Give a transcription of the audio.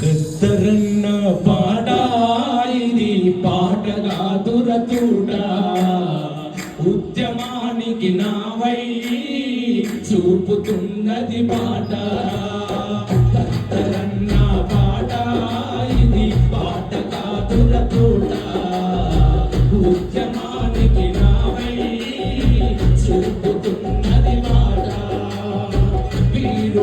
కత్తరన్న పాట ఇది పాటగా దురతూట ఉద్యమానికి నావై చూపుతున్నది పాట కత్తరన్న పాట ఇది పాటగా దురతూట